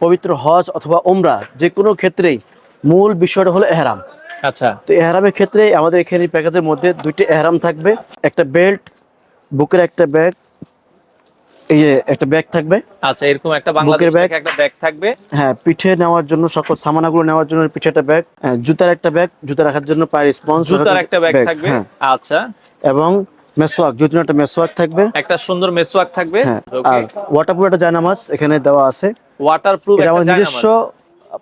পবিত্র হজ অথবা ওমরা যে কোনো ক্ষেত্রেই মূল বিষয়টা হলো এহরাম। আচ্ছা। তো এহরামের ক্ষেত্রে আমাদের এখানে প্যাকেজের মধ্যে দুইটি এহরাম থাকবে একটা বেল্ট বুকের একটা ব্যাগ এই একটা ব্যাগ থাকবে। আচ্ছা এরকম একটা বাংলাদেশ bag। থেকে একটা ব্যাগ থাকবে। হ্যাঁ পিঠে নেওয়ার জন্য সকল সামানাগুলো নেওয়ার জন্য পিঠে একটা ব্যাগ জুতার একটা ব্যাগ জুতা রাখার জন্য পায়ের স্পঞ্জ জুতার একটা ব্যাগ থাকবে। হ্যাঁ। আচ্ছা। এবং মেসওয়াক জুতির একটা মেসওয়াক থাকবে। একটা সুন্দর মেসওয়াক থাকবে। হ্যাঁ আর ওয়াটারপ্রুফ একটা জায়নামাজ এখানে দেওয়া আছে। ওয়াটারপ্রুফ এটা নিজস্ব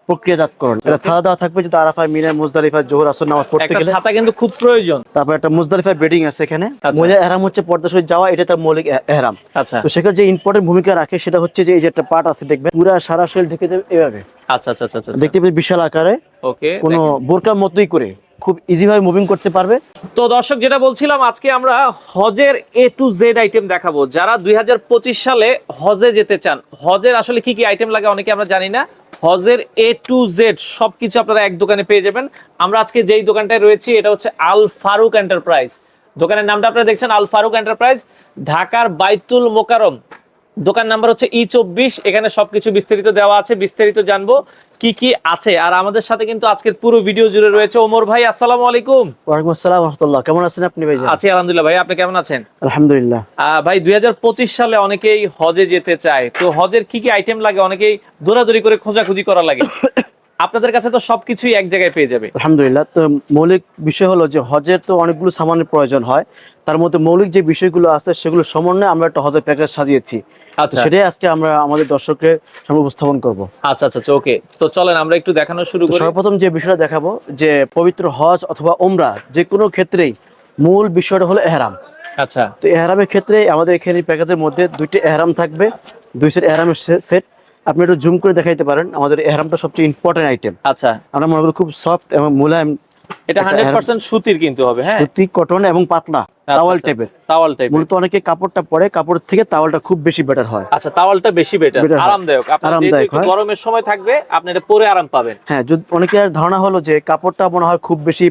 প্রক্রিয়াজাতকরণ। এটা সাদা দেওয়া থাকবে যেটা আরাফায় মিনা মুজদালিফা জোহর আসর নামাজ পড়তে একটা গেলে। ছাতা কিন্তু খুব প্রয়োজন। তারপর একটা মুজদালিফা বেডিং আছে এখানে। আচ্ছা। মহিলা এহরাম হচ্ছে পর্দা সহিত যাওয়া এটা তার মৌলিক এহরাম। আচ্ছা। তো সেখানে যে ইম্পর্টেন্ট ভূমিকা রাখে সেটা হচ্ছে যে এই যে একটা পার্ট আছে দেখবেন পুরা সারা শরীর ঢেকে দেবে এভাবে। আচ্ছা আচ্ছা আচ্ছা আচ্ছা দেখতে পাবেন বিশাল আকারে। ওকে কোনো বোরকার মতোই করে। খুব ইজিভাবে মুভিং করতে পারবে। তো দর্শক, যেটা বলছিলাম, আজকে আমরা হজের এ টু জেড আইটেম দেখাবো। যারা দুই হাজার পঁচিশ সালে হজে যেতে চান, হজের আসলে কি কি আইটেম লাগে অনেকে আমরা জানি না। হজের এ টু জেড সবকিছু আপনারা এক দোকানে পেয়ে যাবেন। আমরা আজকে যেই দোকানটায় রয়েছি, এটা হচ্ছে আল ফারুক এন্টারপ্রাইজ। দোকানের নামটা আপনারা দেখছেন, আল ফারুক এন্টারপ্রাইজ, ঢাকার বাইতুল মোকারম দোকান নাম্বার হচ্ছে ই চব্বিশ এখানে সবকিছু বিস্তারিত দেওয়া আছে বিস্তারিত জানব কি কি আছে। আর আমাদের সাথে কিন্তু আজকের পুরো ভিডিও জুড়ে রয়েছে ওমর ভাই আসসালামু আলাইকুম। ওয়ালাইকুম আসসালাম রহমতুল্লাহ কেমন আছেন আপনি ভাই আছি আলহামদুলিল্লাহ ভাই আপনি কেমন আছেন? আলহামদুলিল্লাহ। ভাই দুই হাজার পঁচিশ সালে অনেকেই হজে যেতে চায় তো হজের কি কি আইটেম লাগে? অনেকেই দৌড়াদৌড়ি করে খোঁজাখুঁজি করা লাগে। আপনাদের কাছে তো সবকিছুই এক জায়গায় পেয়ে যাবে। আলহামদুলিল্লাহ তো মৌলিক বিষয় হলো যে হজের তো অনেকগুলো সামানের প্রয়োজন হয় তার মধ্যে মৌলিক যে বিষয়গুলো আছে সেগুলো সমন্বয়ে আমরা একটা হজের প্যাকেজ সাজিয়েছি। আচ্ছা। সেটাই আজকে আমরা আমাদের দর্শককে সামনে উপস্থাপন করব। আচ্ছা আচ্ছা ওকে। তো চলেন আমরা একটু দেখানো শুরু করি। সর্বপ্রথম যে বিষয়টা দেখাবো যে পবিত্র হজ অথবা ওমরা যে কোনো ক্ষেত্রেই মূল বিষয়টা হলো এহরাম। আচ্ছা। তো এহরামের ক্ষেত্রে আমাদের এখানে প্যাকেজের মধ্যে দুইটি এহরাম থাকবে দুই সেট এহরামের সেট আপনি একটু জুম করে দেখাইতে পারেন আমাদের এহরামটা সবচেয়ে ইম্পর্টেন্ট আইটেম আচ্ছা। আমরা মনে করি খুব সফট এবং মোলায়েম এটা একটা হান্ড্রেড এহরাম- পার্সেন্ট সুতির কিন্তু হবে হ্যাঁ। সুতি কটন এবং পাতলা আচ্ছা, তাওয়াল আচ্ছা। টাইপের তাওয়াল টাইপ মূলত অনেকে কাপড়টা পরে কাপড়ের থেকে তাওয়ালটা খুব বেশি বেটার হয়। আচ্ছা তাওয়ালটা বেশি বেটার আরামদায়ক। যেহেতু একটু গরমের সময় থাকবে আপনি এটা পরে আরাম পাবেন। হ্যাঁ যদি অনেকের ধারণা হলো যে কাপড়টা মনে হয় খুব বেশি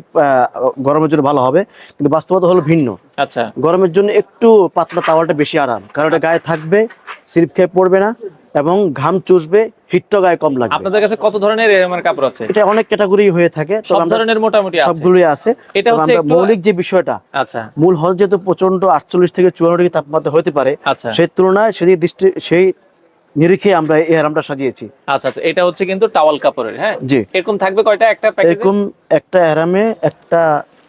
গরমের জন্য ভালো হবে কিন্তু বাস্তবতা হলো ভিন্ন। আচ্ছা। গরমের জন্য একটু পাতলা তাওয়ালটা বেশি আরাম কারণ এটা গায়ে থাকবে স্লিপ খেয়ে পড়বে না এবং ঘাম চুষবে হিটটা গায়ে কম লাগবে। আপনাদের কাছে কত ধরনের এরকমের কাপড় আছে? এটা অনেক ক্যাটাগরি হয়ে থাকে সব ধরনের মোটামুটি আছে। সবগুলোই আছে। এটা হচ্ছে মৌলিক যে বিষয়টা আচ্ছা। মূল হজ যেহেতু প্রচণ্ড আটচল্লিশ থেকে চুয়ান্ন ডিগ্রি তাপমাত্রা হতে পারে আচ্ছা। সেই তুলনায় সেদিকে দৃষ্টি সেই নিরিখে আমরা এই আরামটা সাজিয়েছি। আচ্ছা আচ্ছা। এটা হচ্ছে কিন্তু টাওয়াল কাপড়ের হ্যাঁ? জি। এরকম থাকবে কয়টা? একটা প্যাকেজে এরকম একটা আরামে একটা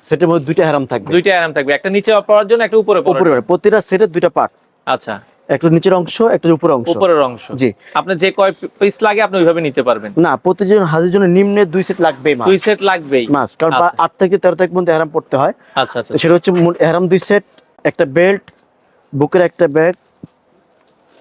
সেটের মধ্যে দুইটা আরাম থাকবে। দুইটা আরাম থাকবে। একটা নিচে পড়ার জন্য একটা উপরে পড়ার উপরে প্রতিটা সেটের দুইটা পার্ট আচ্ছা। একটা নিচের অংশ একটা উপরের অংশ। উপরের অংশ। জি। আপনি যে কয় পিস লাগে আপনি ওইভাবে নিতে পারবেন। না প্রতিজন হাজির জন্য নিম্নে দুই সেট লাগবেই মাস দুই সেট লাগবেই। মাস কারণ আচ্ছা। আট থেকে তেরো তারিখ পর্যন্ত এহরাম পড়তে হয়। আচ্ছা আচ্ছা। সেটা হচ্ছে এহরাম দুই সেট একটা বেল্ট বুকের একটা ব্যাগ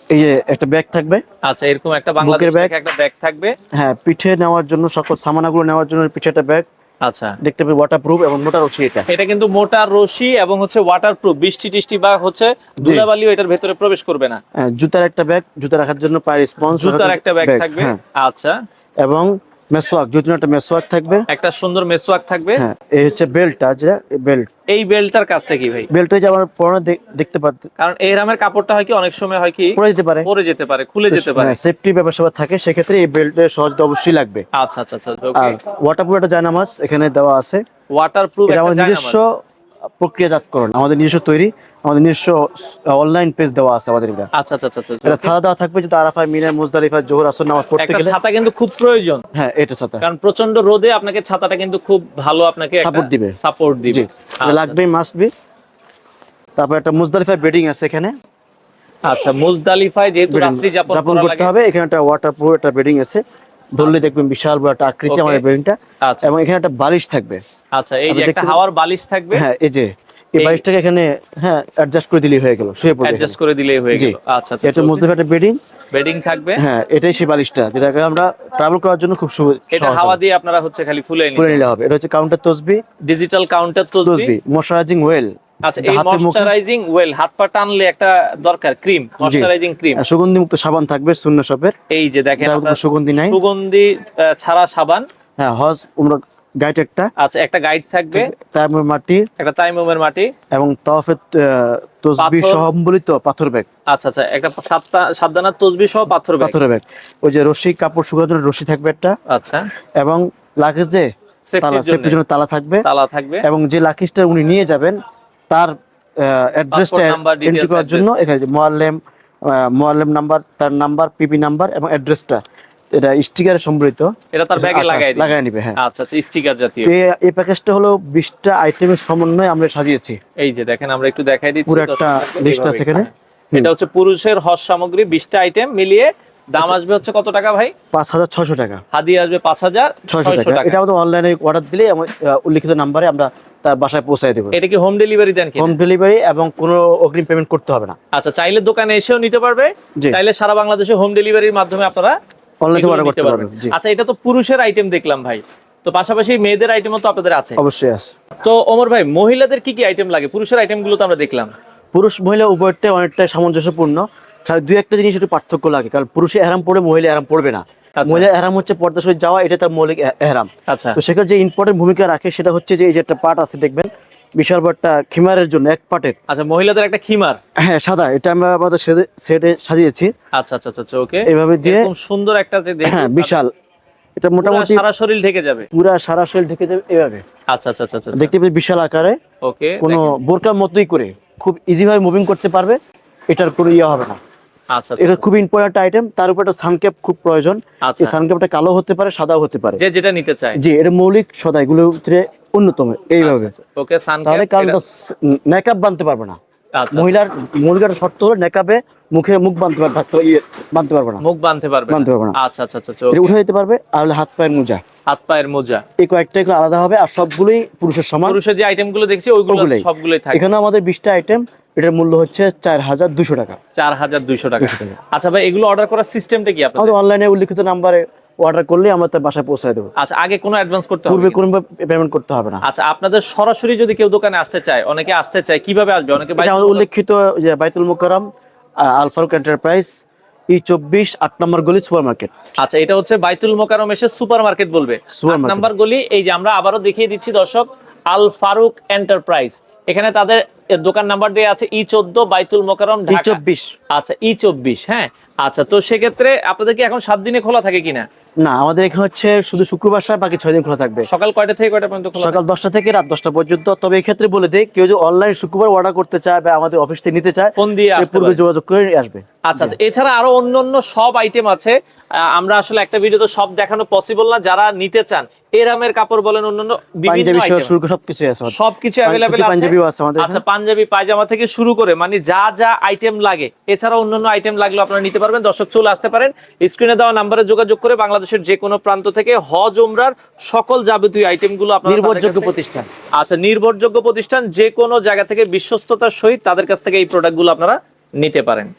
এই একটা ব্যাগ থাকবে। আচ্ছা এরকম একটা বাংলাদেশ bag। থেকে একটা ব্যাগ থাকবে। হ্যাঁ পিঠে নেওয়ার জন্য সকল সামানাগুলো নেওয়ার জন্য পিঠে একটা ব্যাগ আচ্ছা। দেখতে পাবে ওয়াটারপ্রুফ এবং মোটা রশি এটা। এটা কিন্তু মোটা রশি এবং হচ্ছে ওয়াটারপ্রুফ বৃষ্টি টিষ্টি বা হচ্ছে ধুলাবালিও এটার ভেতরে প্রবেশ করবে না। হ্যাঁ, জুতার একটা ব্যাগ জুতা রাখার জন্য পায়ের স্পঞ্জ জুতার একটা ব্যাগ থাকবে। হ্যাঁ। আচ্ছা। এবং মেসওয়াক জুতির একটা মেসওয়াক থাকবে। একটা সুন্দর মেসওয়াক থাকবে। হ্যাঁ এই হচ্ছে বেল্টটা যে বেল্ট। এই বেল্টটার কাজটা কি ভাই? বেল্ট যে আমার পরনে দেখতে পাচ্ছি কারণ এই রামের কাপড়টা হয় কি অনেক সময় হয় কি পরে যেতে পারে। পরে যেতে পারে খুলে যেতে পারে। সেফটি ব্যাপার সব থাকে সেক্ষেত্রে এই বেল্টের সহজ অবশ্যই লাগবে। আচ্ছা আচ্ছা আচ্ছা ওকে ওয়াটারপ্রুফ একটা জায়নামাজ এখানে দেওয়া আছে। ওয়াটারপ্রুফ এটা একটা নিজস্ব জায়নামাজ। প্রক্রিয়াজাতকরণ আমাদের নিজস্ব তৈরি আমাদের নিজস্ব অনলাইন পেজ দেওয়া আছে আমাদের এটা। আচ্ছা আচ্ছা আচ্ছা আচ্ছা। এটা সাদা দেওয়া থাকবে যেটা আরাফায় মিনা মুজদালিফা জোহর আসর নামাজ পড়তে একটা গেলে। ছাতা কিন্তু খুব প্রয়োজন। হ্যাঁ এটা ছাতা। কারণ প্রচণ্ড রোদে আপনাকে ছাতাটা কিন্তু খুব ভালো আপনাকে সাপোর্ট দিবে। সাপোর্ট দিবে। লাগবেই মাস্ট বি তারপর একটা মুজদালিফা বেডিং আছে এখানে। আচ্ছা মুজদালিফায় যেহেতু রাত্রি যাপন করতে হবে এখানে একটা ওয়াটারপ্রুফ একটা বেডিং আছে। ধরলে দেখবেন বিশাল বড় একটা আকৃতি Okay. আমাদের বেডিংটা আচ্ছা এবং এখানে একটা বালিশ থাকবে। আচ্ছা এই যে একটা হাওয়ার বালিশ থাকবে? হ্যাঁ এই যে এই বালিশটাকে এখানে হ্যাঁ অ্যাডজাস্ট করে দিলেই হয়ে গেল শুয়ে পড়বে অ্যাডজাস্ট করে দিলেই হয়ে। গেল। আচ্ছা আচ্ছা এটা মুজদালিফা একটা বেডিং বেডিং থাকবে। হ্যাঁ এটাই সেই বালিশটা যেটাকে আমরা ট্রাভেল করার জন্য খুব সহজ এটা হাওয়া দিয়ে আপনারা হচ্ছে খালি ফুলে নিলে হবে। এটা হচ্ছে কাউন্টার তসবি। ডিজিটাল কাউন্টার তসবি। ময়শ্চারাইজিং ওয়েল আচ্ছা এই ময়শ্চারাইজিং ওয়েল হাত পা টানলে একটা দরকার ক্রিম ময়শ্চারাইজিং ক্রিম। সুগন্ধি মুক্ত সাবান থাকবে শূন্য শপের। এই যে দেখেন সুগন্ধি নাই। সুগন্ধি ছাড়া সাবান। হ্যাঁ হজ উমরা গাইড একটা। আচ্ছা একটা গাইড থাকবে। মাটি। একটা তাইমুমের মাটি। এবং তসবি পাথর। সম্বলিত পাথর ব্যাগ। আচ্ছা আচ্ছা একটা সাতটা সাতদানার তসবি সহ পাথর ব্যাগ। ওই যে রশি কাপড় শুকানোর রশি থাকবে একটা। আচ্ছা। এবং লাগেজ যে তালা সেফটির জন্য তালা থাকবে। তালা থাকবে। এবং যে লাকিজটা উনি নিয়ে যাবেন তার অ্যাড্রেসটা এন্ট্রি করার জন্য এখানে মোয়াল্লেম মোয়াল্লেম নাম্বার তার নাম্বার পিপি নাম্বার এবং অ্যাড্রেসটা এটা স্টিকারে সম্বলিত। এটা তার ব্যাগে লাগাই লাগাই নিবে হ্যাঁ। আচ্ছা আচ্ছা স্টিকার জাতীয়। এই- প্যাকেজটা হলো আইটেমের সমন্বয়ে আমরা সাজিয়েছি। এই যে দেখেন আমরা একটু দেখাই দিচ্ছি পুরো একটা লিস্ট আছে এখানে। এটা হচ্ছে পুরুষের হজ সামগ্রী বিশটা আইটেম মিলিয়ে দাম আসবে হচ্ছে কত টাকা ভাই? পাঁচ হাজার ছশো টাকা। হাদি আসবে পাঁচ হাজার ছয়শো ছয়শো টাকা। টাকা। এটা আমাদের অনলাইনে অর্ডার দিলে উল্লিখিত নাম্বারে আমরা তার বাসায় পৌঁছায় দেবো। এটা কি হোম ডেলিভারি দেন হোম ডেলিভারি এবং কোনো অগ্রিম পেমেন্ট করতে হবে না। আচ্ছা চাইলে দোকানে এসেও নিতে পারবে চাইলে সারা বাংলাদেশে হোম ডেলিভারির মাধ্যমে আপনারা অনলাইনে অর্ডার করতে পারবেন। আচ্ছা এটা তো পুরুষের আইটেম দেখলাম ভাই। তো পাশাপাশি মেয়েদের আইটেমও তো আপনাদের আছে। অবশ্যই আছে। তো ওমর ভাই মহিলাদের কি কি আইটেম লাগে? পুরুষের আইটেমগুলো তো আমরা দেখলাম। পুরুষ মহিলা উভয়টাই অনেকটাই সামঞ্জস্যপূর্ণ। খালি দুই একটা জিনিস একটু পার্থক্য লাগে কারণ পুরুষে এহরাম পড়বে মহিলা এহরাম পড়বে না। মহিলা এহরাম হচ্ছে পর্দা সহিত যাওয়া এটা তার মৌলিক এহরাম। আচ্ছা। তো সেখানে যে ইম্পর্টেন্ট ভূমিকা রাখে সেটা হচ্ছে যে এই যে একটা পার্ট আছে দেখবেন বিশাল বড়টা খিমারের জন্য এক পার্টের আচ্ছা মহিলাদের একটা খিমার? হ্যাঁ সাদা এটা আমরা আমাদের সেটে সাজিয়েছি। আচ্ছা আচ্ছা আচ্ছা ওকে। এইভাবে দিয়ে এরকম সুন্দর একটা যে হ্যাঁ বিশাল। এটা মোটামুটি সারা শরীর ঢেকে যাবে। পুরা সারা শরীর ঢেকে যাবে এভাবে। আচ্ছা আচ্ছা আচ্ছা আচ্ছা দেখতে পাচ্ছি বিশাল আকারে। ওকে কোনো বোরকার মতোই করে। খুব ইজি ভাবে মুভিং করতে পারবে। এটার কোনো ইয়ে হবে না। আচ্ছা আচ্ছা এটা খুব ইম্পর্টেন্ট আইটেম তার উপর একটা সানক্যাপ খুব প্রয়োজন। আচ্ছা। এই সানক্যাপটা কালো হতে পারে সাদাও হতে পারে। যে যেটা নিতে চায়। জি এটা মৌলিক সদা এগুলোর ভিতরে অন্যতম এইভাবে। ওকে সানক্যাপ তাহলে কারণ নেকাব বানতে পারবে না। মহিলার মহিলার মহিলার শর্ত হলো নেকাবে মুখে মুখ বানতে পারবে ইয়ে বানতে পারবে না। মুখ বাঁধতে পারবে না। বাঁধতে পারবে না। আচ্ছা আচ্ছা আচ্ছা আচ্ছা, এটা উঠে যেতে পারবে আর হলে হাত পায়ের মোজা। হাত পায়ের মোজা। এই কয়েকটা এগুলো আলাদা হবে আর সবগুলোই পুরুষের সমান। পুরুষের যে আইটেমগুলো দেখছি ওইগুলো সবগুলোই থাকে। এখানে আমাদের বিশটা আইটেম এটার মূল্য হচ্ছে চার হাজার দুশো টাকা। চার হাজার দুইশো টাকা। আচ্ছা ভাই এগুলো অর্ডার করার সিস্টেমটা কি আপনাদের? অনলাইনে উল্লিখিত নাম্বারে অর্ডার করলে আমরা তার বাসায় পৌঁছায় দেবো। আচ্ছা আগে কোনো অ্যাডভান্স করতে হবে পূর্বে কোনো পেমেন্ট করতে হবে না। আচ্ছা আপনাদের সরাসরি যদি কেউ দোকানে আসতে চায় অনেকে আসতে চায় কীভাবে আসবে? অনেকে উল্লেখিত বাইতুল মোকারম আল ফারুক এন্টারপ্রাইজ ই চব্বিশ আট নম্বর গলি সুপার মার্কেট আচ্ছা এটা হচ্ছে বাইতুল মোকারম এসে সুপার মার্কেট বলবে আট নাম্বার গলি এই যে আমরা আবারও দেখিয়ে দিচ্ছি দর্শক আল ফারুক এন্টারপ্রাইজ। এখানে তাদের দোকান নাম্বার দেওয়া আছে ই চোদ্দ বাইতুল মোকারম ই চব্বিশ। আচ্ছা ই চব্বিশ হ্যাঁ। আচ্ছা তো সেক্ষেত্রে আপনাদের কি এখন সাত দিনে খোলা থাকে কিনা? না আমাদের এখানে হচ্ছে শুধু শুক্রবার ছাড়া বাকি ছয় দিন খোলা থাকবে। সকাল কয়টা থেকে কয়টা পর্যন্ত খোলা সকাল দশটা থেকে রাত দশটা পর্যন্ত। তবে এক্ষেত্রে ক্ষেত্রে বলে দেয় কেউ যদি অনলাইন শুক্রবার অর্ডার করতে চায় বা আমাদের অফিস থেকে নিতে চায় ফোন দিয়ে পূর্বে যোগাযোগ করে আসবে। আচ্ছা আচ্ছা। এছাড়া আরও অন্য অন্য সব আইটেম আছে। আমরা আসলে একটা ভিডিও তো সব দেখানো পসিবল না। যারা নিতে চান এরামের কাপড় বলেন অন্যান্য বিভিন্ন সবকিছু আছে সবকিছু পাঞ্জাবি- আছে। পাঞ্জাবিও আছে আমাদের। আচ্ছা পাঞ্জাবি পায়জামা থেকে শুরু করে মানে যা যা আইটেম লাগে এছাড়া অন্যান্য আইটেম লাগলে আপনারা নিতে পারবেন। দর্শক চলে আসতে পারেন। স্ক্রিনে দেওয়া নাম্বারে যোগাযোগ করে বাংলাদেশের যে কোনো প্রান্ত থেকে হজ উমরার সকল যাবতীয় আইটেমগুলো আপনারা তাদের নির্ভরযোগ্য প্রতিষ্ঠান। আচ্ছা নির্ভরযোগ্য প্রতিষ্ঠান যে কোনো জায়গা থেকে বিশ্বস্ততার সহিত তাদের কাছ থেকে এই প্রোডাক্টগুলো আপনারা নিতে পারেন।